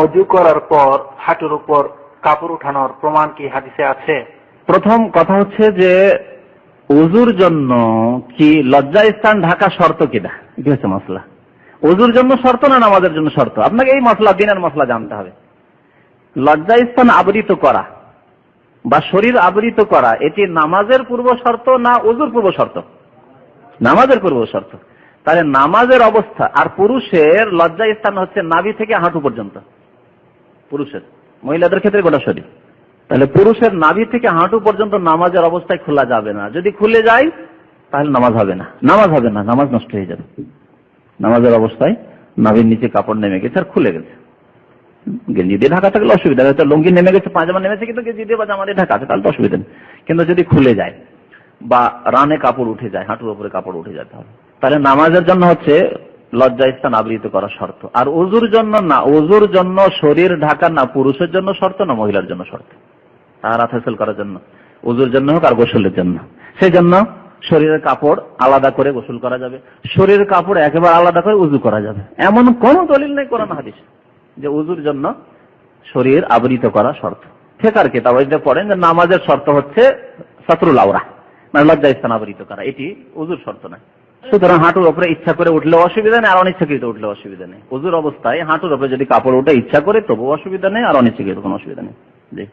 অজু করার পর, হাঁটুর উপর কাপড় উঠানোর প্রমাণ কি হাদিসে আছে? প্রথম কথা হচ্ছে যে উজুর জন্য কি লজ্জা স্থান ঢাকা শর্ত কিনা? কি হচ্ছে মশলা উজুর জন্য শর্ত না নামাজের জন্য শর্ত? আপনাকে এই মশলা দিনের মশলা জানতে হবে। লজ্জা স্থান আবৃত করা বা শরীর আবৃত করা, এটি নামাজের পূর্ব শর্ত না উজুর পূর্ব শর্ত? নামাজের পূর্ব শর্ত। তাহলে নামাজের অবস্থা, আর পুরুষের লজ্জা স্থান হচ্ছে নাভি থেকে হাঁটু পর্যন্ত। পুরুষের, মহিলাদের ক্ষেত্রে গোটা শরীর। তাহলে পুরুষের নাভি থেকে হাঁটু পর্যন্ত নামাজের অবস্থায় খোলা যাবে না। যদি খুলে যায়, তাহলে নামাজ হবে না। নামাজ হবে না, নামাজ নষ্ট হয়ে যাবে। নামাজের অবস্থায় নাভির নিচে কাপড় নেমে গেছে আর খুলে গেছে। গেঞ্জি দিয়ে ঢাকা থাকলে অসুবিধা হয়তো লুঙ্গি নেমে গেছে পাজামা নেমেছে, কিন্তু গেঞ্জি দিয়ে বা জামা দিয়ে ঢাকা আছে, তাহলে তো অসুবিধা নেই। কিন্তু যদি খুলে যায় বা রানে কাপড় উঠে যায়, হাঁটুর উপরে কাপড় উঠে হবে। তাহলে নামাজের জন্য হচ্ছে লজ্জা স্থান আবৃত করা শর্ত। আর ওজুর জন্য না ওজুর জন্য শরীর ঢাকা না, পুরুষের জন্য শর্ত না, মহিলার জন্য শর্ত? তাহার হাসিল করার জন্য। উজুর জন্য হোক আর গোসলের জন্য। সেই জন্য শরীরের কাপড় আলাদা করে গোসল করা যাবে। শরীরের কাপড় একেবারে আলাদা করে উজু করা যাবে। এমন কোন দলিল নেই কোরআন হাদিস যে উজুর জন্য শরীর আবৃত করা শর্ত। ফেকার কেতাব পড়েন যে নামাজের শর্ত হচ্ছে শত্রুল আওরা মানে লজ্জা স্থান আবৃত করা। এটি উজুর শর্ত নয়। সুতরাং হাঁটুর উপরে ইচ্ছা করে উঠলে অসুবিধা নেই, আর অনিচ্ছাকৃত উঠলে অসুবিধা নেই। উজুর অবস্থায় হাঁটুর উপরে যদি কাপড় উঠে ইচ্ছা করে তবু অসুবিধা নেই, আর অনিচ্ছাকৃত কোনো অসুবিধা নেই। জি।